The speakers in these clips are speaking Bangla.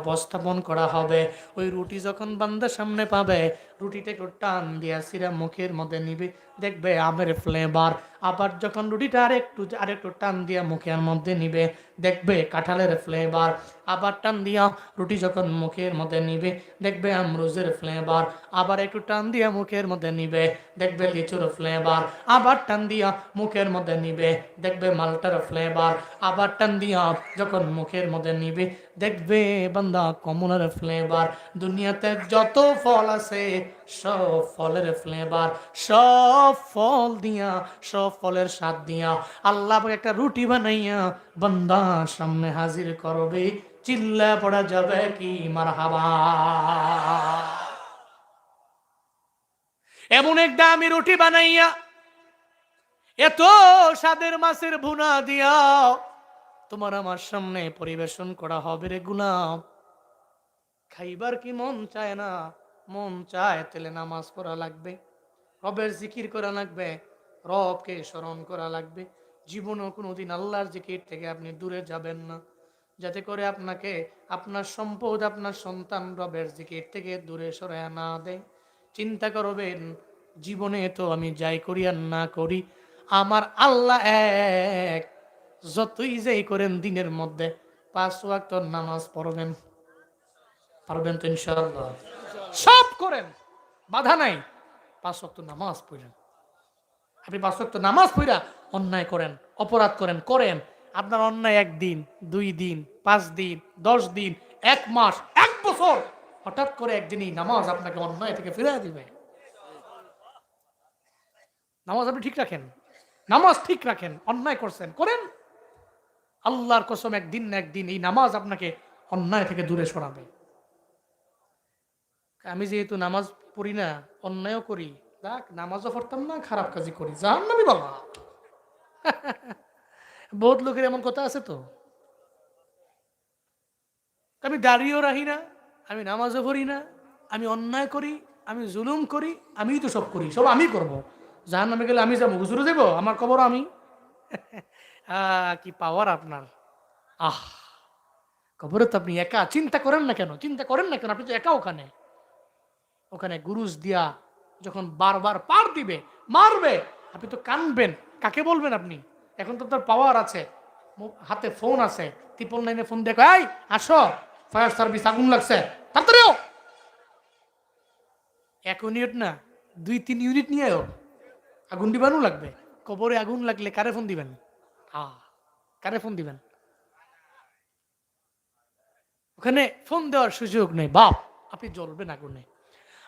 উপস্থাপন করা হবে। ওই রুটি যখন বান্দার সামনে পাবে রুটিটা একটু টান দিয়া সিরা মুখের মধ্যে নিবে, দেখবে আমের ফ্লেভার আবার যখন রুটিটা আরেকটু আরেকটু টান দিয়া মুখের মধ্যে নিবে, দেখবে কাঁঠালের ফ্লেভার আবার টান দিয়া রুটি যখন মুখের মধ্যে নিবে, দেখবে আমরুজের ফ্লেভার আবার একটু টান দিয়া মুখের মধ্যে নিবে, দেখবে লিচুর ফ্লেভার আবার টান দিয়া মুখের মধ্যে নিবে, দেখবে মালটার ফ্লেভার আবার টান দিয়া যখন মুখের মধ্যে নিবে, দেখবে বান্দা কমলার ফ্লেভার দুনিয়াতে যত ফল আছে সব ফলের ফ্লেভার সব ফল দিয়া, সব ফলের স্বাদ দিয়া। আল্লাহ একটা রুটি বানাইয়া বান্দা সামনে হাজির করবে, চিল্লা পড়া যাবে কি মারহাবা। এমন এক দামি রুটি বানাইয়া, এত স্বাদের মাছের ভুনা দিয়া তোমার আমার সামনে পরিবেশন করা হবে রে গুলাম। খাইবার কি মন চায় না? মন চায় তেলে নামাজ পড়া লাগবে। রবের জিকির করা লাগবে, রবকে স্মরণ করা লাগবে। জীবনও কোনোদিন আল্লাহর জিকির থেকে আপনি দূরে যাবেন না। যাতে করে আপনাকে আপনার সম্পদ, আপনার সন্তান রবের জিকির থেকে দূরে সরে না দেয়। চিন্তা করবেন, জীবনে তো আমি যাই করি আর না করি, আমার আল্লাহ এক। যতই যাই করেন দিনের মধ্যে, পাঁচ ওয়াক্ত নামাজ পড়বেন। পারবেন তো ইনশাআল্লাহ। সব করেন। বাধা নাই। পাঁচ ওয়াক্ত নামাজ পড়েন। আপনি পাঁচ ওয়াক্ত নামাজ পড়া অন্যায় করেন, অপরাধ করেন করেন। আপনার অন্যায় একদিন, দুই দিন, পাঁচ দিন, দশ দিন, এক মাস, এক বছর। হঠাৎ করে একদিনই নামাজ আপনাকে অন্যায় থেকে ফিরে দিবে। নামাজ আপনি ঠিক রাখেন। নামাজ ঠিক রাখেন, অন্যায় করছেন, করেন। আল্লাহর কসম একদিন না একদিন এই নামাজ আপনাকে অন্যায় থেকে দূরে সরাবে। আমি যেহেতু নামাজ পড়ি না অন্যায়ও করি। দেখ নামাজও পড়তাম না খারাপ কাজই করি। জান নামি বাবা বহুত লোকের এমন কথা আছে তো। আমি দাঁড়িয়েও রাখি না আমি নামাজও পড়ি না আমি অন্যায় করি আমি জুলুম করি আমিই তো সব করি সব আমি করব। জাহান নামে গেলে আমি যাব হুজুরে দেবো আমার খবর আমি। কি পাওয়ার আপনার। আহ কবরে তো আপনি একা চিন্তা করেন না কেন? চিন্তা করেন না কেন? আপনি তো একা ওখানে। ওখানে গুরুজ দিয়া যখন বারবার পার দিবে, মারবে, আপনি তো কানবেন। কাকে বলবেন আপনি? এখন তো তার পাওয়ার আছে। হাতে ফোন আছে। ত্রিপল নাইনে ফোন দেখো, এই, আসো। ফায়ার সার্ভিস আগুন লাগছে। তাড়াতাড়িও এক ইউনিট না, দুই, তিন ইউনিট নিয়েও আগুন দিবানো লাগবে। কবরে আগুন লাগলে কারে ফোন দিবেন? আ, কারে ফোন দিবেন? ওখানে ফোন দেওয়ার সুযোগ নেই। বাপ, আপনি জ্বলবেন আগুনে।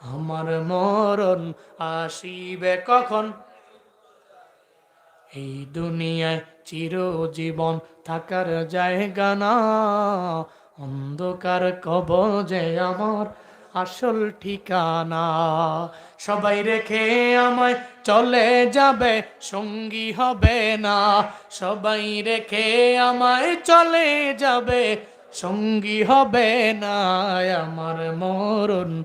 আমার মরণ আসিবে কখন? এই দুনিয়ায় চিরজীবন থাকার জায়গা না। অন্ধকার কব যে আমার আসল ঠিকানা। সবাই রেখে আমায় চলে যাবে, সঙ্গী হবে না। সবাই রেখে আমায় চলে যাবে, সঙ্গী হবে না। আমার মরণ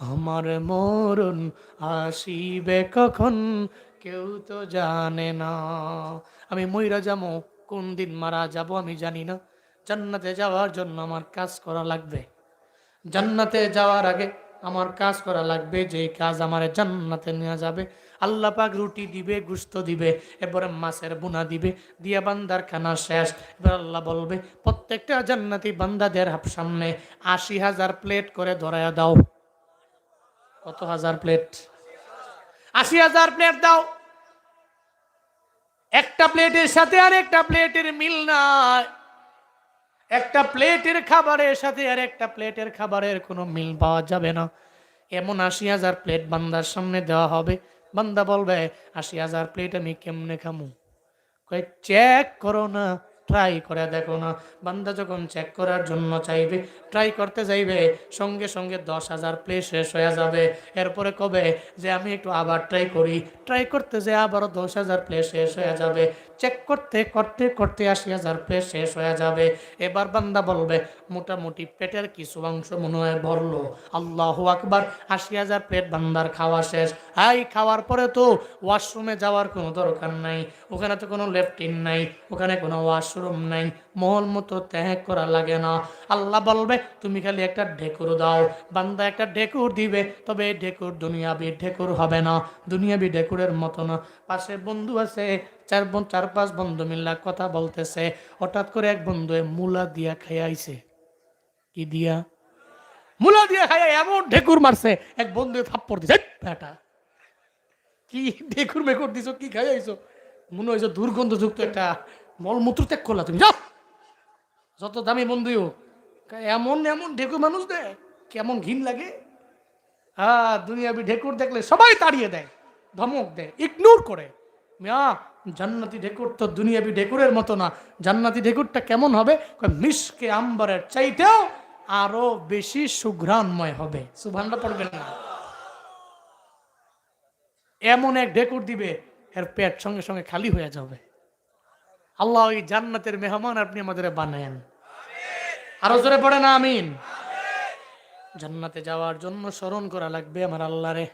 আমার মরণ আসিবে কখন? কেউ তো জানে না। আমি মইরা যাব কোন দিন মারা যাব আমি জানি না। জান্নাতে যাওয়ার জন্য আমার কাজ করা লাগবে। জান্নাতে যাওয়ার আগে আমার কাজ করা লাগবে যে কাজ আমার জান্নাতে নেওয়া যাবে। আল্লাহ পাক রুটি দিবে, গুস্ত দিবে, এরপরে মাছের বুনা দিবে, দিয়া বান্দার খানা শেষ। এবার আল্লাহ বলবে, প্রত্যেকটা জান্নাতি বান্দাদের সামনে আশি হাজার প্লেট করে ধরায়া দাও। কত হাজার প্লেট? আশি হাজার প্লেট দাও। একটা প্লেটের সাথে আর একটা প্লেটের মিল নাই। একটা প্লেটের খাবারের সাথে আর একটা প্লেটের খাবারের কোনো মিল পাওয়া যাবে না। এমন আশি হাজার প্লেট বান্দার সামনে দেওয়া হবে। বান্দা বলবে, আশি হাজার প্লেট আমি কেমনে খামু? চেক করো না ট্রাই করে দেখো না। বান্দা যখন চেক করার জন্য চাইবে ট্রাই করতে চাইবে সঙ্গে সঙ্গে দশ হাজার প্লে শেষ হয়ে যাবে। এরপরে কবে যে আমি একটু আবার ট্রাই করি। ট্রাই করতে যে আবারও দশ হাজার প্লে শেষ হয়ে যাবে। চেক করতে করতে করতে আশি হাজার প্লেট শেষ হয়ে যাবে। এবার বান্দা বলবে, মোটামুটি পেটের কিছু অংশ মনে হয় ভরলো। আল্লাহ আকবার, আশি হাজার প্লেট বান্দার খাওয়া শেষ। হাই খাওয়ার পরে তো ওয়াশরুমে যাওয়ার কোনো দরকার নাই। ওখানে তো কোনো লেফটিন নাই, ওখানে কোনো ওয়াশরুম নাই। মহল মতো ত্যাগ করা লাগে না। আল্লাহ বলবে, তুমি খালি একটা ঢেকুর দাও। বান্দা একটা ঢেকুর দিবে, তবে এই ঢেকুর দুনিয়াবি ঢেকুর হবে না। দুনিয়াবি ঢেকুরের মতো না। পাশে বন্ধু আছে চার বোন, চার পাঁচ বন্ধু মিল্লা কথা বলতেছে। হঠাৎ করে এক বন্ধু মুলা দিয়া খাইয়াইছে কি দিয়া? মুলা দিয়া খাইয়া এমন ঢেকুর মারছে, এক বন্ধু থাপ্পড় দিছে। বেটা কি ঢেকুর মেকুর দিছো, কি খাইয়াইছো মনে হয়েছে দুর্গন্ধযুক্ত একটা মলমূত্র ত্যাগ করলা তুমি। যাও। যত দামি বন্ধুই হোক, এমন এমন ঢেকুর মানুষ দেয় কেমন ঘিন লাগে। হ্যাঁ দুনিয়াবি ঢেকুর দেখলে সবাই তাড়িয়ে দেয়, ধমক দেয়, ইগনোর করে। মিয়া জান্নাতি ঢেকুর তো দুনিয়াবি ঢেকুরের মতো না। জান্নাতি ঢেকুরটা কেমন হবে? মিশকে আম্বারের চাইতেও আরও বেশি সুঘ্রাণময় হবে। সুভানটা পড়বেন না। এমন এক ঢেকুর দিবে, এর পেট সঙ্গে সঙ্গে খালি হয়ে যাবে। আল্লাহ ওই জান্নাতের মেহমান আপনি আমাদের বানায়েন। আরও জোরে পড়ে না, আমিন। জান্নাতে যাওয়ার জন্য স্মরণ করা লাগবে আমার আল্লাহরে।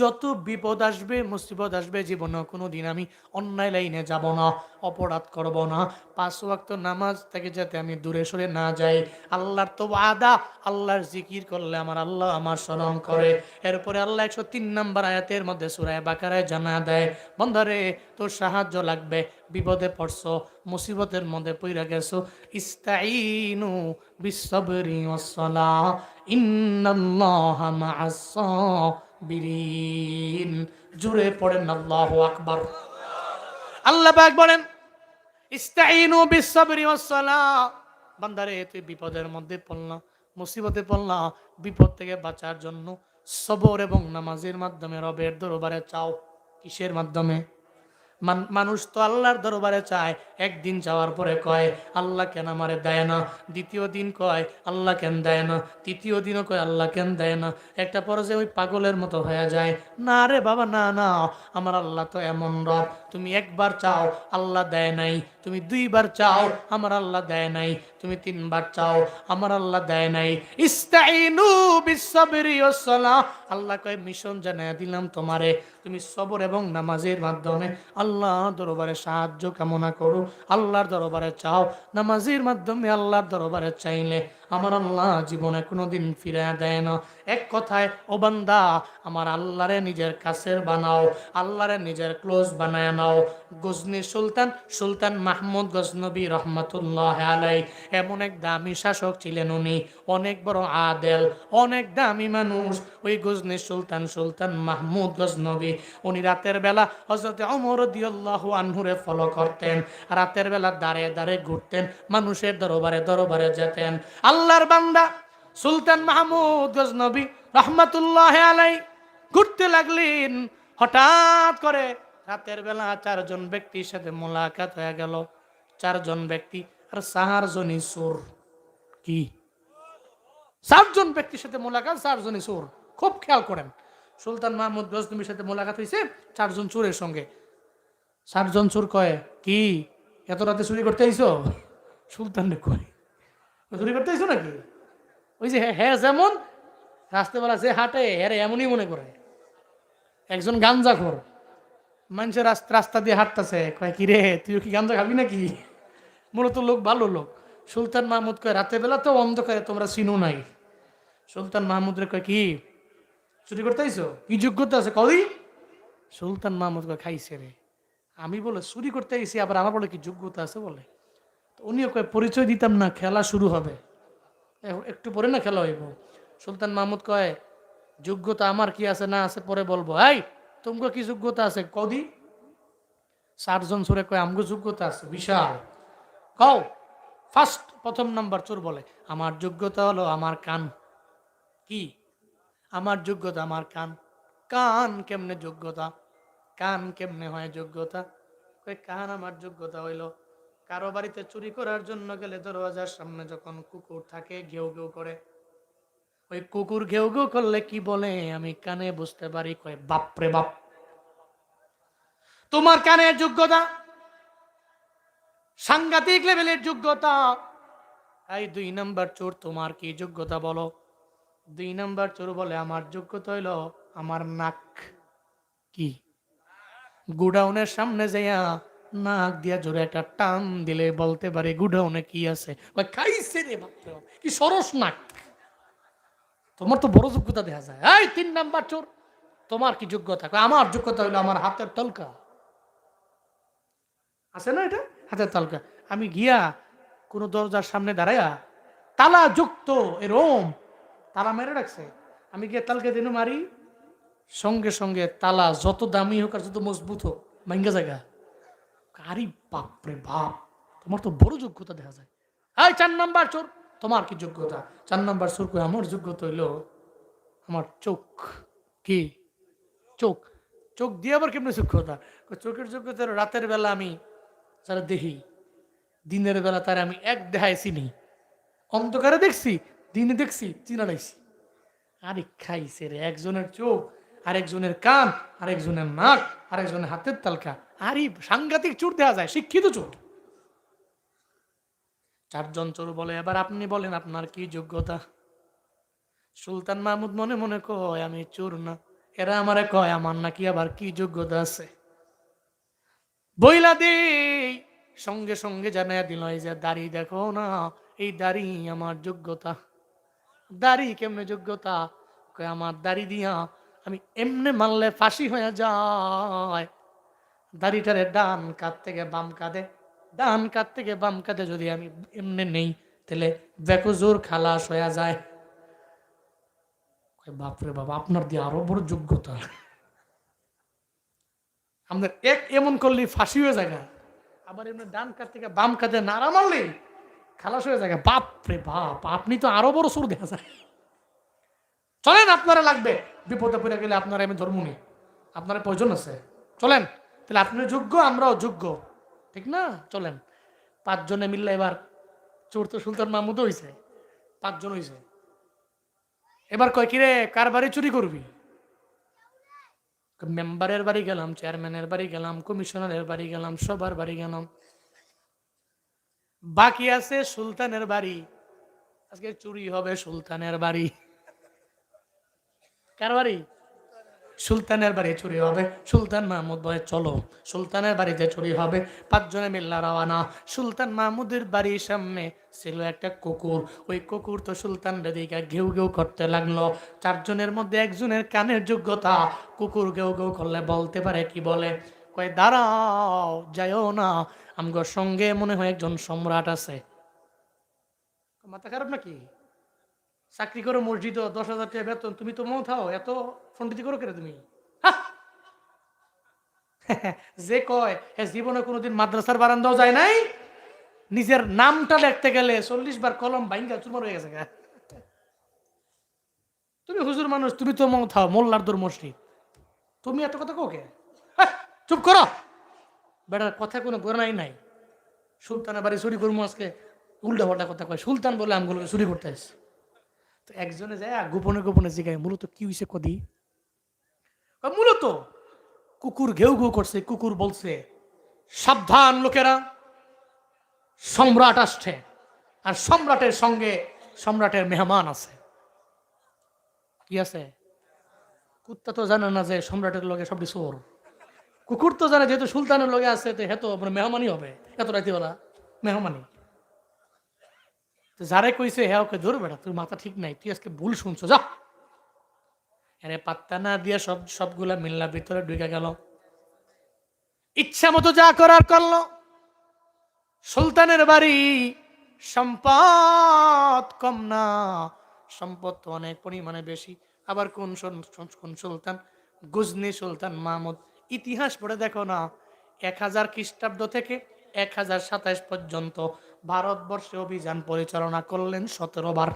যত বিপদ আসবে, মুসিবত আসবে জীবনে কোনো দিন আমি অন্যায় লাইনে যাব না, অপরাধ করব না। পাঁচ ওয়াক্ত নামাজ থেকে যাতে আমি দূরে সরে না যাই, আল্লাহর তো আদা আল্লাহর জিকির করলে আমার আল্লাহ আমার স্মরণ করে। এরপরে আল্লাহ একশো তিন নম্বর আয়াতের মধ্যে সুরায় বাকারায় জানা দেয়, বন্ধরে তোর সাহায্য লাগবে, বিপদে পড়ছো, মুসিবতের মধ্যে পইরা গেছো ইস্তাইনু বিশ্বরি ওয়াসসালা ইন্নাল্লাহা মা'আস সাবিরিন জুড়ে পড়েন আল্লাহ আকবর। আল্লাহ পাক বলেন ইস্তাইনু বিশ্বরি ওয়াসসালা বান্দারে, তুই বিপদের মধ্যে পড়লাম মুসিবতে পড়লাম বিপদ থেকে বাঁচার জন্য সবর এবং নামাজের মাধ্যমে রবের দরবারে চাও। কিসের মাধ্যমে? মানুষ তো আল্লাহর দরবারে চায়, একদিন যাওয়ার পরে কয়, আল্লাহ কেন আমারে দেয় না? দ্বিতীয় দিন কয়, আল্লাহ কেন দেয় না? তৃতীয় দিনও কয়, আল্লাহ কেন দেয় না? একটা পরে যে ওই পাগলের মতো হয়ে যায়, না রে বাবা, না না, আমার আল্লাহ তো এমন রব। তুমি একবার চাও, আল্লাহ দেয় নাই। তুমি দুইবার চাও, আমার আল্লাহ দেয় নাই। তুমি তিনবার চাও, আমার আল্লাহ দেয় নাই। ইস্তাইনু বিশ্বরি ওয়াসসালাহ আল্লাহ কয়, মিশন জানায় দিলাম তোমারে। তুমি সবর এবং নামাজের মাধ্যমে আল্লাহ দরবারে সাহায্য কামনা করো। আল্লাহর দরবারে চাও। নামাজের মাধ্যমে আল্লাহর দরবারে চাইলে আমার আল্লাহ জীবনে কোনোদিন ফিরে দেয় না। এক কথায়, ও বান্দা, আমার আল্লাহরে নিজের কাছের বানাও, আল্লাহরে নিজের ক্লোজ বানায় নাও। গজনি সুলতান সুলতান মাহমুদ গজনবী রহমতুল্লাহ আলাই এমন এক দামি শাসক ছিলেন উনি, অনেক বড় আদেল, অনেক দামি মানুষ। ওই গজনি সুলতান সুলতান মাহমুদ গজনবী, উনি রাতের বেলা হজরত অমর দিয়াল্লাহ আনহুরে ফলো করতেন। রাতের বেলা দাঁড়ে দাঁড়ে ঘুরতেন, মানুষের দরবারে দরবারে যেতেন। আল্লাহর বান্দা সুলতান মাহমুদ গজনবী রহমতুল্লাহ আলাই ঘুরতে লাগলেন। হঠাৎ করে রাতের বেলা চারজন ব্যক্তির সাথে মোলাকাত হয়ে গেল। চারজন ব্যক্তি আর চারজনই সুর কি? চারজন ব্যক্তির সাথে মোলাকাত, চারজনই সুর খুব খেয়াল করেন। সুলতান মাহমুদ গজনবীর সাথে মোলাকাত হয়েছে চারজন চোরের সঙ্গে। চারজন চোর কয়, কি? এত রাতে চুরি করতে আইছো? সুলতান কয়, চুরি করতে আইছো নাকি? ওই যে হ্যাঁ যেমন রাস্তাবেলা যে হাঁটে হ্যাঁ এমনই মনে করে। একজন গাঞ্জাখোর। মানুষের রাস্তা রাস্তা দিয়ে হাঁটতেছে। কয়, কি রে তুই কি গাঞ্জা খাবি নাকি? মূলত লোক ভালো লোক। সুলতান মাহমুদ কয়, রাতের বেলা তো অন্ধকারে তোমরা চিনো নাই। সুলতান মাহমুদ রে কয়, কি? চুরি করতে আইছো? কি যোগ্যতা আছে? কই সুলতান মাহমুদ কয়, খাইছে রে। আমি বলে, চুরি করতে আইছি, আবার আমার বলে কি যোগ্যতা আছে? বলে। উনিও কয়, পরিচয় দিতাম না, খেলা শুরু হবে। একটু পরে না খেলা হইব। সুলতান মাহমুদ কয়, যোগ্যতা আমার কি আছে না আছে পরে বলব। এই তোমাকে কি যোগ্যতা আছে? কদি চারজন চোরে কয়, আমগো যোগ্যতা আছে। বিশাল। কও, ফার্স্ট, প্রথম নাম্বার চোর বলে, আমার যোগ্যতা হলো আমার কান। কি? আমার যোগ্যতা, আমার কান। কান কেমনে যোগ্যতা? কান কেমনে হয় যোগ্যতা? কই কান আমার যোগ্যতা হইল কারও বাড়িতে চুরি করার জন্য গেলে দরওয়াজার সামনে যখন কুকুর থাকে, ঘেউ ঘেউ করে। ওই কুকুর ঘেউ ঘেউ করলে কি বলে? আমি কানে বুঝতে পারি, কয় বাপরে বাপ, তোমার কানের যোগ্যতা, সাংঘাতিক লেভেলের যোগ্যতা। এই দুই নাম্বার চোর তোমার কি যোগ্যতা বলো? দুই নাম্বার চোর বলে, আমার যোগ্যতা হইল আমার নাক। কি? গুডাউনের সামনে যাইয়া নাক দিয়া জোরে একটা টান দিলে বলতে পারে, গুডাউনে কি আছে? খাইছে রে কি সরস নাক। তোমার তো বড় যোগ্যতা দেখা যায়। এই তিন নাম্বার চোর, তোমার কি যোগ্যতা? আমার যোগ্যতা হইল আমার হাতের তলকা। আছে না এটা? হাতের তালকা। আমি গিয়া কোনো দরজার সামনে দাঁড়াইয়া তালা যুক্ত এরম তালা মেরে রাখছে। আমি গিয়ে তালকে দিন মারি, সঙ্গে সঙ্গে তালা যত দামি হোক আর যত মজবুত হোক, ভাঙ্গা জায়গা আরে বাপরে বাপ, তোমার তো বড় যোগ্যতা দেখা যায়। এই চার নাম্বার চোর তোমার কি যোগ্যতা? চার নম্বর চোর কই? আমার যোগ্যতা হইল আমার চোখ। কি? চোখ। চোখ দিয়ে আবার কেমনি যোগ্যতা চোখের যোগ্যতা রাতের বেলা আমি যারা দেখি, দিনের বেলা তার আমি এক দেহায় চিনি। অন্ধকারে দেখছি, দিনে দেখছি চিনারাইছি আরে খাইছে রে, একজনের চোখ, আরেকজনের কান, আরেকজনের নাক, আরেকজনের হাতের তালকা। আরে সাংঘাতিক চোর দেওয়া যায়, শিক্ষিত চোর। চারজন চোর বলে, এবার আপনি বলেন আপনার কি যোগ্যতা? সুলতান মাহমুদ মনে মনে কয়, আমি চোর না। এরা আমারে কয়, আমার নাকি আবার কি যোগ্যতা আছে? বইলা দে, সঙ্গে সঙ্গে জানাইয়া দিল যে দাড়ি দেখো না, এই দাড়ি আমার যোগ্যতা। দাড়ি কেমনে যোগ্যতা? কয়, আমার দাড়ি দিয়া আমি এমনে মারলে ফাঁসি হয়ে যায়। দাড়িটারে ডান কাত থেকে বাম কাঁধে ডান কাত থেকে বাম কাঁধে যদি আমি এমনি নেই, তাহলে বেকজোর খালাস হয়ে যায়। বাপরে বাবা আপনার দিয়ে আরও বড় যোগ্যতা। আমাদের এক এমন করলে ফাঁসি হয়ে যায় আবার এমনি ডান কাত থেকে বাম কাঁধে নাড়া মারলে খালাস হয়ে যায় বাপ রে বাপ, আপনি তো আরও বড় সুর দেখা যায়। চলেন, আপনারা লাগবে। বিপদে পড়ে গেলে আপনারা আমি ধর্ম নেই। আপনার প্রয়োজন আছে। চলেন, তাহলে আপনি যোগ্য, আমরাও যোগ্য। ঠিক না? চলেন। পাঁচজনে মিললে এবার চোর তো সুলতান মাহমুদ হয়েছে পাঁচজন হয়েছে এবার কয়, কিরে, কার বাড়ি চুরি করবি? মেম্বারের বাড়ি গেলাম, চেয়ারম্যানের বাড়ি গেলাম, কমিশনারের বাড়ি গেলাম, সবার বাড়ি গেলাম। বাকি আছে সুলতানের বাড়ি। আজকে চুরি হবে সুলতানের বাড়ি। কার বাড়ি? সুলতানের বাড়ি চুরি হবে। সুলতান মাহমুদ বলে, চলো, সুলতানের বাড়িতে চুরি হবে, পাঁচজনে মিল্লা রওয়ানা সুলতান মাহমুদের বাড়ির সামনে ছিল একটা কুকুর। ওই কুকুর তো সুলতান দিকে ঘেউ ঘেউ করতে লাগল। চারজনের মধ্যে একজনের কানের যোগ্যতা। কুকুর ঘেউ ঘেউ করলে বলতে পারে, কি বলে? কয়, দাঁড়াও, যাইও না। আমগোর সঙ্গে মনে হয় একজন সম্রাট আছে। মাথা খারাপ নাকি? চাকরি করো মসজিদ দশ হাজার টাকা বেতন, তুমি তো মৌ থাও এত ফন্ডিতি করো কেন তুমি? যে কয়, হে জীবনে কোনোদিন মাদ্রাসার বারান্দাও যায় নাই, নিজের নামটা লিখতে গেলে চল্লিশ বার কলম বাইঙ্গা চুমর হয়ে গেছে তুমি হুজুর মানুষ, তুমি তো মৌ থাও মোল্লার দূর মসজিদ। তুমি এত কথা কোকে চুপ করো। বেটার কথা কোনো গোড়াই নাই। সুলতানের বাড়ি চুরি করব আজকে উল্টা পাল্টা কথা কয়, সুলতান বলে আমগুলোকে চুরি করতে আসছে। একজনে যায় গোপনে গোপনে জিগায় মূলত কি হয়েছে কদি? মূলত কুকুর ঘেউ ঘেউ করছে, কুকুর বলছে, সাবধান লোকেরা, সম্রাট আসছে, আর সম্রাটের সঙ্গে সম্রাটের মেহমান আছে। কি আছে? কুত্তা তো জানে না যে সম্রাটের লগে সবটি চোর। কুকুর তো জানে, যেহেতু সুলতানের লগে আছে, তো হেতো আপনার মেহমানই হবে, এত রাতিওয়ালা মেহমানি যারে কইছে হ্যাঁ ওকে ধর বেটা তোর মাথা ঠিক নাই, তুই আজকে ভুল শুনছো, যা। এরে পাত্তা না দিয়ে সব, সবগুলা মিল্লা ভিতরে ঢুকে গেল ইচ্ছা মতো যা করার করল সুলতানের বাড়ি সম্পদ কম না, সম্পদ তো অনেক পরিমাণে বেশি আবার কোন কোন সুলতান গুজনি সুলতান মাহমুদ, ইতিহাস পড়ে দেখো না, এক হাজার খ্রিস্টাব্দ থেকে এক হাজার সাতাইশ পর্যন্ত ভারতবর্ষে অভিযান পরিচালনা করলেন সতেরো বার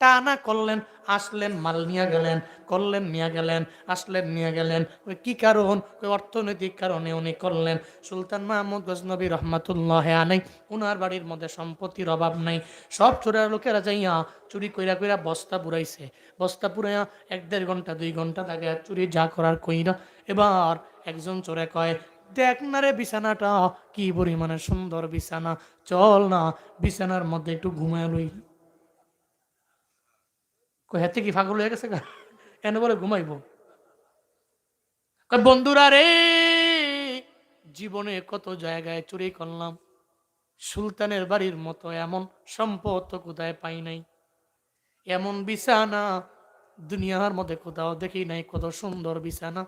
টানা করলেন, আসলেন, মাল নিয়ে গেলেন, করলেন, নিয়ে গেলেন, আসলেন, নিয়ে গেলেন। ওই কি কারণ? ওই অর্থনৈতিক কারণে উনি করলেন। সুলতান মাহমুদ গজনবী রহমাতুল্লাহ আলাই উনার বাড়ির মধ্যে সম্পত্তির অভাব নাই। সব চোরের লোকেরা যাইয়া চুরি কইরা কইরা বস্তা পুরাইছে। বস্তা পুরাইয়া এক দেড় ঘণ্টা, দুই ঘণ্টা লাগে চুরি যা করার কইরা। এবার একজন চোরে কয় দেখ না রে বিছানাটা, কি পরিমাণে সুন্দর বিছানা। চল না, বিছানার মধ্যে একটু ঘুমায় লই। হাতে কি ফাগল হয়ে গেছে এনে বলে ঘুমাইব। বন্ধুরা রে, জীবনে কত জায়গায় চুরি করলাম। সুলতানের বাড়ির মতো এমন সম্পদ তো কোথায় পাই নাই। এমন বিছানা দুনিয়ার মধ্যে কোথাও দেখি নাই, কত সুন্দর বিছানা।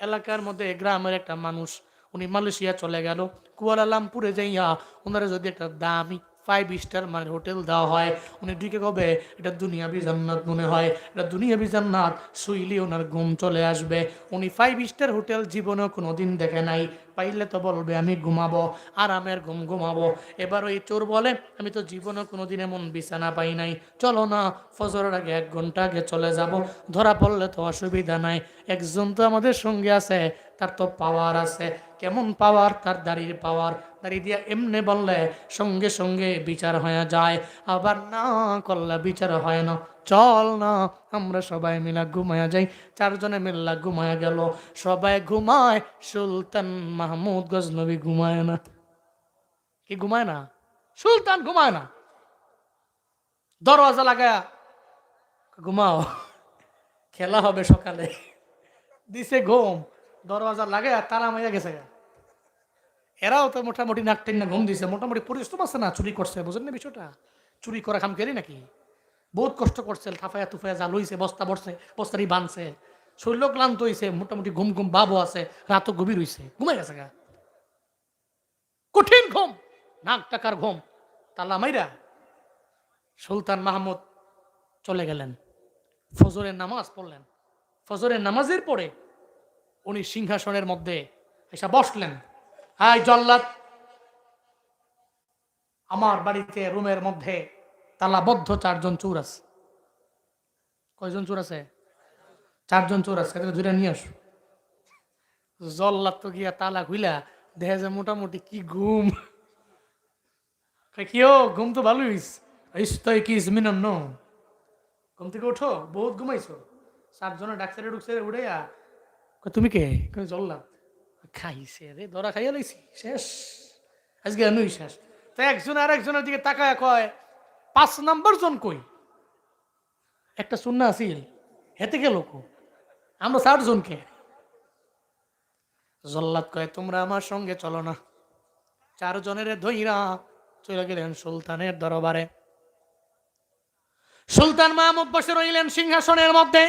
এলাকার মধ্যে গ্রামের একটা মানুষ উনি মালয়েশিয়া চলে গেল। কুয়ালালামপুরে যাইয়া ওনারা যদি একটা দামি ফাইভ স্টার মানে হোটেল দেওয়া হয়, উনি ঢুকে কবে? এটা দুনিয়াবি জান্নাত মনে হয়। এটা দুনিয়াবি জান্নাত, শুইলে ওনার ঘুম চলে আসবে। উনি ফাইভ স্টার হোটেল জীবনেও কোনো দিন দেখে নাই। পাইলে তো বলবে, আমি ঘুমাবো, আরামের ঘুম ঘুমাবো। এবার ওই চোর বলে, আমি তো জীবনে কোনো দিন এমন বিছানা পাই নাই। চলো না, ফজরের আগে এক ঘণ্টা আগে চলে যাব। ধরা পড়লে তো অসুবিধা নাই। একজন তো আমাদের সঙ্গে আছে, তার তো পাওয়ার আছে। কেমন পাওয়ার, তার দাড়ির পাওয়ার। দাড়ি দিয়া এমনি বললে সঙ্গে সঙ্গে বিচার হয়ে যায়। আবার না করলে বিচার হয় না। চল না, আমরা সবাই মিলা ঘুমায়া যাই। চারজনে মিল্লা ঘুমায়া গেল। সবাই ঘুমায়, সুলতান মাহমুদ গজনবী ঘুমায় না। কি ঘুমায় না? সুলতান ঘুমায় না। দরওয়াজা লাগায়া ঘুমাও। খেলা হবে সকালে। দিছে ঘুম। দরওয়াজা লাগায়া তারা মাইয়া গেছে। এরাও তো মোটামুটি নাক টেন না ঘুম দিছে, মোটামুটি পরিশ্রম আছে না? চুরি করছে, বুঝেন না বিষয়টা? চুরি করা খাম কেরি নাকি? বহুত কষ্ট করছে থাফায়া তুফায়া জাল হইছে, বস্তা বসছে বস্তারি বানছে। শরীর ক্লান্ত হইছে, মোটামুটি ঘুম ঘুম বাবু আছে, রাতও গভীর হইছে। ঘুমাই গেছে গা? কঠিন ঘুম, নাক টাকার ঘুম। তালা মাইরা সুলতান মাহমুদ চলে গেলেন। ফজরের নামাজ পড়লেন। ফজরের নামাজের পরে উনি সিংহাসনের মধ্যে এসে বসলেন। হাই জল্লাদ। আমার বাড়িতে রুমের মধ্যে তালাবদ্ধ চারজন চোর আছে। কয়জন চোর আছে? চারজন চোর আছে এদের ধরে নিয়ে আসো। জল্লাদ তো গিয়া তালা খুইলা দেখা যায় মোটামুটি কি ঘুম। কয়, কি ও ঘুম তো ভালোই হইস ইস্তই কি মিনন নো ঘুম থেকে ওঠো বহুত ঘুমাইছো। চারজনে ডাক্তারে ঢুকছে উড়াইয়া তুমি কে? জল্লাদ। খাইছে রে ধরা খাইয়া লাইছি, শেষ। আজকে এনুই শেষ। তো একজন আর একজনের দিকে তাকায় কয়, পাঁচ নাম্বার জন কই? একটা শূন্য আছিল হেতে গেল আমরা ষাট জনকে। জল্লাদ কয়, তোমরা আমার সঙ্গে চলো না। চারজনের ধৈরা চলে গেলেন সুলতানের দরবারে। সুলতান মাহমুদ বসে রইলেন সিংহাসনের মধ্যে।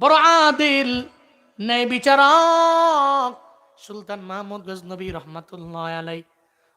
বড় আদিল ন্যায় বিচারক। সুলতান মাহমুদ গজনবী রহমাতুল্লাহ আলাই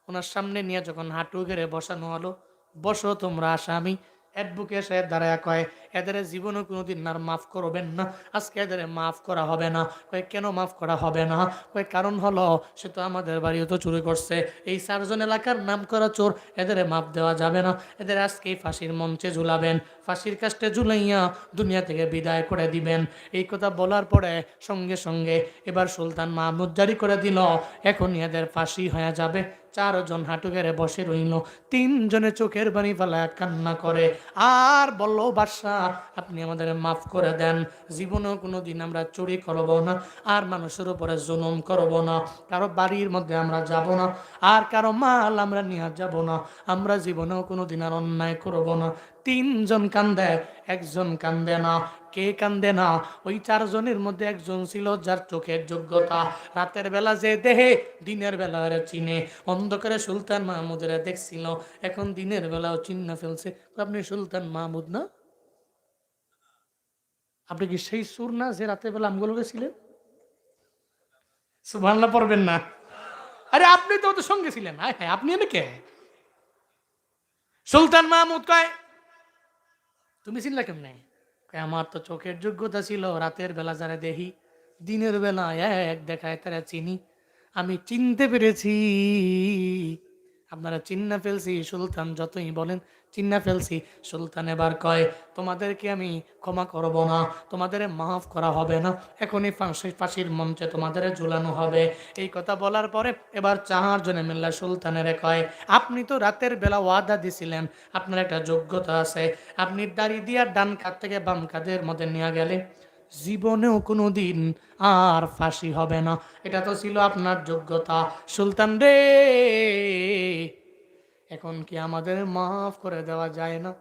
ওনার সামনে নিয়ে যখন হাঁটু ঘেরে বসানো হলো, বসো তোমরা আসামি। অ্যাডভোকেট সাহেব দাঁড়ায় কয় এদের জীবনে কোনোদিন আর মাফ করবেন না। আজকে এদের মাফ করা হবে না। কয়, কেন মাফ করা হবে না? কয়, কারণ হলো, সে তো আমাদের বাড়িও তো চুরি করছে। এই চারজন এলাকার নাম করা চোর, এদের মাফ দেওয়া যাবে না। এদের আজকেই ফাঁসির মঞ্চে ঝুলাবেন। ফাঁসির কাস্টে ঝুলাইয়া দুনিয়া থেকে বিদায় করে দিবেন। এই কথা বলার পরে সঙ্গে সঙ্গে এবার সুলতান মাহমুদ জারি করে দিল এখন এদের ফাঁসি হয়ে যাবে। চারজন হাঁটু গেড়ে বসে রইল। তিনজনে চোখের বাণী ফেলায় কান্না করে। আর বলল, বাদশাহ আপনি আমাদের মাফ করে দেন। জীবনেও কোনো দিন আমরা চুরি করব না, আর মানুষের উপরে জুলুম করব না। কারও বাড়ির মধ্যে আমরা যাব না, আর কারও মাল আমরা নিয়ে যাব না। আমরা জীবনেও কোনো দিন আর অন্যায় করব না। তিনজন কান্দে, একজন কান্দে না। কে কান্দে না? ওই চারজনের মধ্যে একজন ছিল যার চোখের যোগ্যতা। রাতের বেলা যে দেহে, দিনের বেলা আর চিনে। অন্ধকারে সুলতান মাহমুদের দেখছিল, এখন দিনের বেলাও চিহ্ন ফেলছে। আপনি সুলতান মাহমুদ না? আপনি কি সেই সুর না যে রাতের বেলা আমগুলো গেছিলেন সুবহানাল্লাহ, পড়বেন না। আরে আপনি তো ওদের সঙ্গে ছিলেন। হায় হায়, আপনি এনে কে? সুলতান মাহমুদ কয়, তুমি চিনলা কেমনে? আমার তো চোখের যোগ্যতা ছিল রাতের বেলা যারা দেখি, দিনের বেলা এক দেখায় তারা চিনি। আমি চিনতে পেরেছি। আপনারা চিন্না ফেলছি, সুলতান যতই বলেন চিন্না ফেলছি। সুলতান এবার কয়, তোমাদেরকে আমি ক্ষমা করব না, তোমাদের মাফ করা হবে না। এখনই ফাঁসি, ফাঁসির মঞ্চে তোমাদের ঝুলানো হবে। এই কথা বলার পরে এবার চাহার জন্য মিল্লা সুলতানের কয়, আপনি তো রাতের বেলা ওয়াদা দিছিলেন, আপনার একটা যোগ্যতা আছে। আপনি দাড়ি দিয়ে ডান কাত থেকে বাম কাদের মধ্যে নিয়ে গেলে জীবনেও কোনো দিন আর ফাঁসি হবে না। এটা তো ছিল আপনার যোগ্যতা। সুলতান রে এখন কি আমাদের মাফ করে দেওয়া যায় না?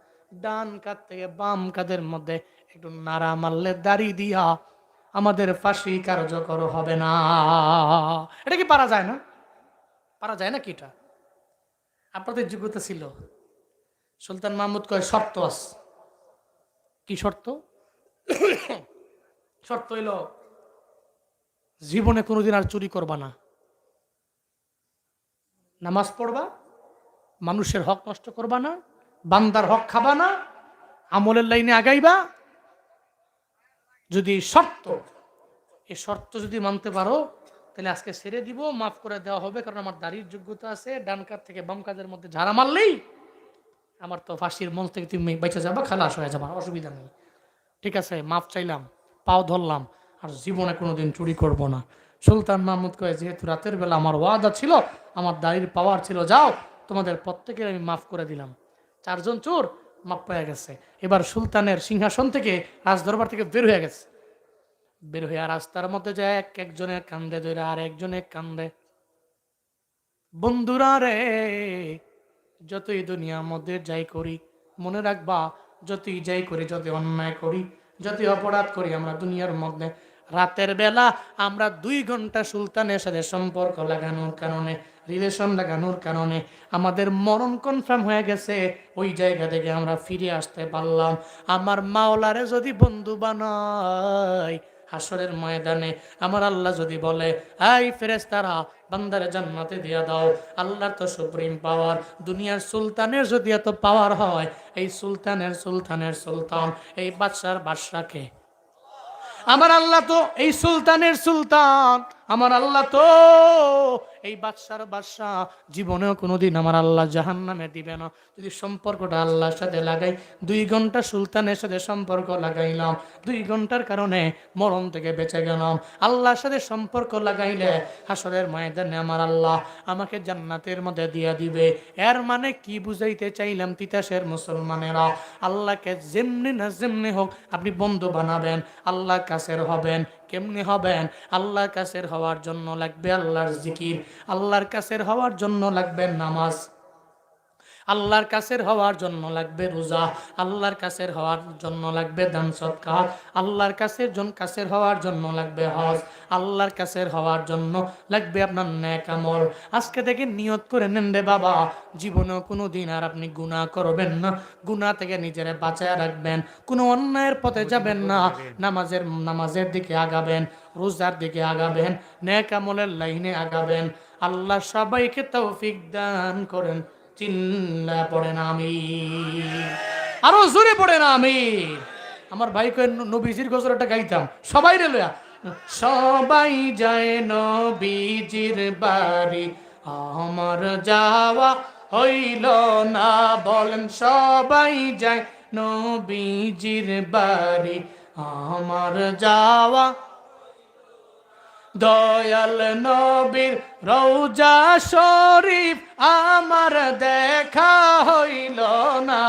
ডান কাত থেকে বাম কাদের মধ্যে একটু নাড়া মারলে দাড়ি দিয়া আমাদের ফাঁসি কার্যকর হবে না। এটা কি পারা যায় না? পারা যায় না কি এটা? আপনাদের যোগ্যতা ছিল। সুলতান মাহমুদ কয়, শর্ত আছে। কি শর্ত? শর্ত হইল, জীবনে কোনোদিন আর চুরি করবা না। নামাজ পড়বা মানুষের হক নষ্ট করবা না, বান্দার হক খাবা না, আমলের লাইনে আগাইবা। যদি শর্ত, এই শর্ত যদি মানতে পারো, তাহলে আজকে ছেড়ে দিব, মাফ করে দেওয়া হবে, কারণ আমার দাড়ির যোগ্যতা আছে, ডান কাত থেকে বাম কাজের মধ্যে ঝাড়া মারলেই আমার তো ফাঁসির মঞ্চ থেকে তুমি বেঁচে যাবা, খালাস হয়ে যাবা, অসুবিধা নেই। ঠিক আছে, মাফ চাইলাম, পাও ধরলাম, আর জীবনে কোনোদিন চুরি করব না। সুলতান মাহমুদ কয়ে, যেহেতু রাতের বেলা আমার ওয়াদা ছিল, আমার দাড়ির পাওয়ার ছিল, যাও তোমাদের প্রত্যেকের আমি মাফ করে দিলাম। চারজন চোর মাপ পেয়ে গেছে। এবার সুলতানের সিংহাসন থেকে রাজদরবার থেকে বের হয়ে গেছে। বের হয়ে রাস্তার মধ্যে যায় এক একজনের কান্দে ধরে আর একজনের কান্দে। বন্ধুরা রে, যতই দুনিয়ার মধ্যে যাই করি, মনে রাখবা, যতই যাই করি যত অন্যায় করি, যতই অপরাধ করি, আমরা দুনিয়ার মধ্যে। রাতের বেলা আমরা দুই ঘণ্টা সুলতানের সাথে সম্পর্ক লাগানোর কারণে রিলেশন লাগানোর কারণে আমাদের মরণ কনফার্ম হয়ে গেছে। ওই জায়গা থেকে আমরা ফিরে আসতে পারলাম। আমার মাওলারে যদি বন্ধু বানাই হাসরের ময়দানে, আমার আল্লাহ যদি বলে, আই ফেরেস্তারা বান্দারে জান্নাতে দিয়া দাও। আল্লাহর তো সুপ্রিম পাওয়ার। দুনিয়ার সুলতানের যদি এত পাওয়ার হয়, এই সুলতানের সুলতানের সুলতান, এই বাদশার বাদশাকে। আমার আল্লাহ তো এই সুলতানের সুলতান। আমার আল্লাহ তো এই বাদশার বাদশাহ জীবনেও কোনোদিন আমার আল্লাহ জাহান নামে দিবে না। যদি সম্পর্কটা আল্লাহর সাথে লাগাই, দুই ঘণ্টা সুলতানের সাথে সম্পর্ক লাগাইলাম, দুই ঘণ্টার কারণে মরণ থেকে বেঁচে গেলাম। আল্লাহর সাথে সম্পর্ক লাগাইলে হাসরের ময়দানে আমার আল্লাহ আমাকে জান্নাতের মধ্যে দিয়া দিবে। এর মানে কি বুঝাইতে চাইলাম তিতাসের মুসলমানেরা? আল্লাহকে যেমনি না যেমনি হোক আপনি বন্ধু বানাবেন আল্লাহ কাছের হবেন কেমনি হবেন? আল্লাহর কাছের হওয়ার জন্য লাগবে আল্লাহর জিকির। আল্লাহর কাছের হওয়ার জন্য লাগবে নামাজ। আল্লাহর কাছের হওয়ার জন্য লাগবে রোজা আল্লাহর কাছের হওয়ার জন্য লাগবে দান সৎকার আল্লাহর কাছের জন কাছের হওয়ার জন্য লাগবে হজ আল্লাহর কাছের হওয়ার জন্য লাগবে আপনার ন্যাক আমল। আজকে থেকে নিয়ত করে নেন রে বাবা জীবনেও কোনো দিন আর আপনি গুনাহ করবেন না গুনাহ থেকে নিজেরা বাঁচায় রাখবেন কোনো অন্যায়ের পথে যাবেন না নামাজের নামাজের দিকে আগাবেন রোজার দিকে আগাবেন ন্যাক আমলের লাইনে আগাবেন। আল্লাহ সবাইকে তৌফিক দান করেন। চিল্লা পড়ে না আমি। আরও জোরে পড়ে না আমি। আমার ভাই কয়ে নবীজির গজলটা গাইতাম। সবাই রে লয়া। সবাই যায় নবীজির বাড়ি। আমার যাওয়া হইল না বলেন, সবাই যায় নবীজির বাড়ি। আমার যাওয়া দয়াল নবীর রৌজা শরীফ আমার দেখা হইল না।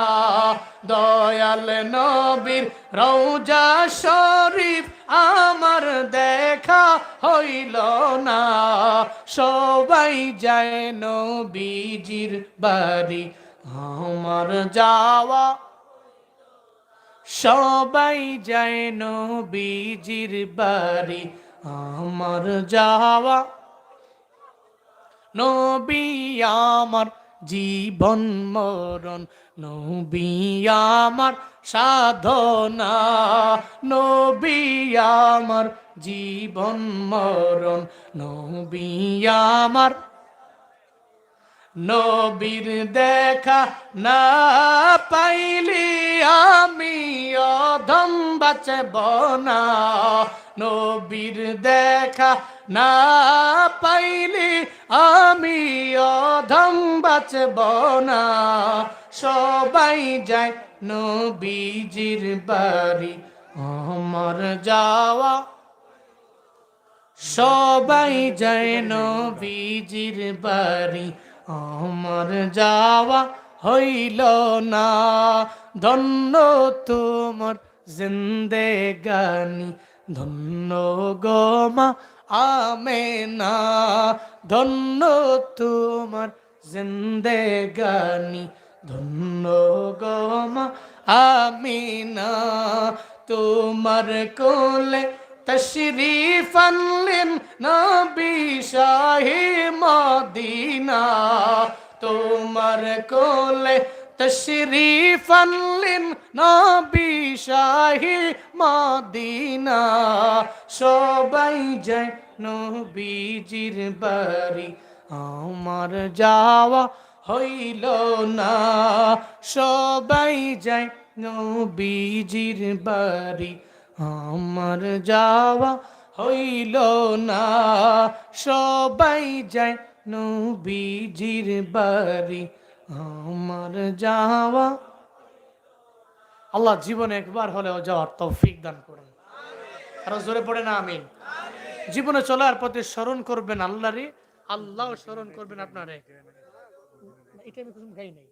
দয়াল নবীর রৌজা শরীফ আমার দেখা হইল না। সবাই যায় নবীজির বাড়ি, আমার যাওয়া। সবাই যায় নবীজির বাড়ি আমার যাওয়া নবী আমার জীবন মরণ, নবী আমার সাধনা, নবী আমার জীবন মরণ, নবী আমার নবীর দেখা না পাইলি আমি অধম বাঁচব না। নবীর দেখা না পাইলি আমি অধম বাঁচব না। সবাই যায় নবীজির বাড়ি আমার যাওয়া। সবাই যায় নবীজির বাড়ি আমার যাওয়া হইল না। ধন্য তোমার জিন্দেগানি, ধন্য গোমা আমে না ধন্য তোমার জিন্দেগানি, ধন্য গোমা আমি না তোমার কোলে তশরিফ আনলেন নবী শাহি মদিনা। তোমার কোলে তশরিফ আনলেন নবী শাহি মদিনা। সবাই যায় নবীজির বাড়ি আমার যাওয়া হইল না। সবাই যায় নবীজির বাড়ি আমার যাওয়া হইল না। সবাই যায় নবীজির বাড়ি। আমার যাওয়া আল্লাহ জীবনে একবার হলেও যাওয়ার তৌফিক দান করুন। আরও জোরে পড়ে না, আমিন। জীবনে চলার পথে স্মরণ করবেন আল্লাহরে আল্লাহ স্মরণ করবেন আপনারে। এটা আমি কোনো গাই নাই।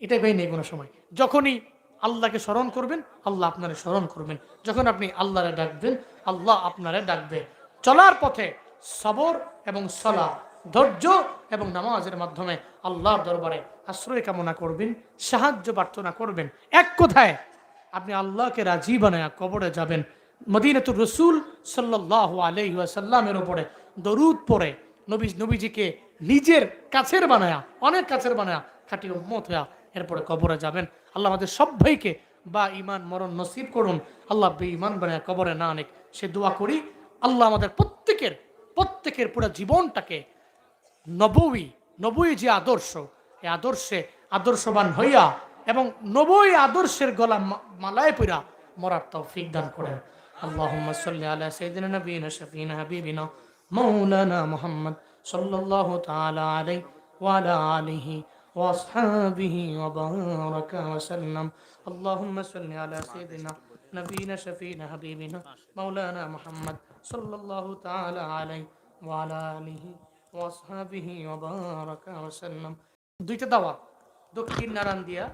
এটা গাই নেই কোনো সময়। যখনই আল্লাহকে স্মরণ করবেন, আল্লাহ আপনারে স্মরণ করবেন। যখন আপনি আল্লাহরে ডাকবেন, আল্লাহ আপনারে ডাকবে। চলার পথে সবর এবং সলা ধৈর্য এবং নামাজের মাধ্যমে আল্লাহর দরবারে আশ্রয় কামনা করবেন, সাহায্য প্রার্থনা করবেন। এক কথায়, আপনি আল্লাহকে রাজি বানায় কবরে যাবেন। মদিনাতুর রসুল সাল্লাহ আলহিহাসাল্লামের ওপরে দরুদ পড়ে, নবী নবীজিকে নিজের কাছের বানায়া, অনেক কাছের বানায়া খাটি উম্মত হইয়া এরপরে কবরে যাবেন আল্লাহ আমাদের সব ভাইকে বা ইমান মরণ নসিব করুন আল্লাহ বে ইমান বানায় কবরে না অনেক সে দোয়া করি আল্লাহ আমাদের প্রত্যেকের প্রত্যেকের পুরো জীবনটাকে নবী নবী যে আদর্শ এই আদর্শে আদর্শবান হইয়া এবং নবী আদর্শের গলা মা- মালায় পইরা মরার তৌফিক দান করেন اللهم صل على سيدنا نبينا شفينا حبيبنا مولانا محمد صلى الله تعالى عليه وعلى آله وأصحابه وبارك وسلم اللهم صل على سيدنا نبينا شفينا حبيبنا مولانا محمد صلى الله تعالى عليه وعلى آله وأصحابه وبارك وسلم দুইটা দাওয়া দক্ষিণ নারায়ণ দিয়া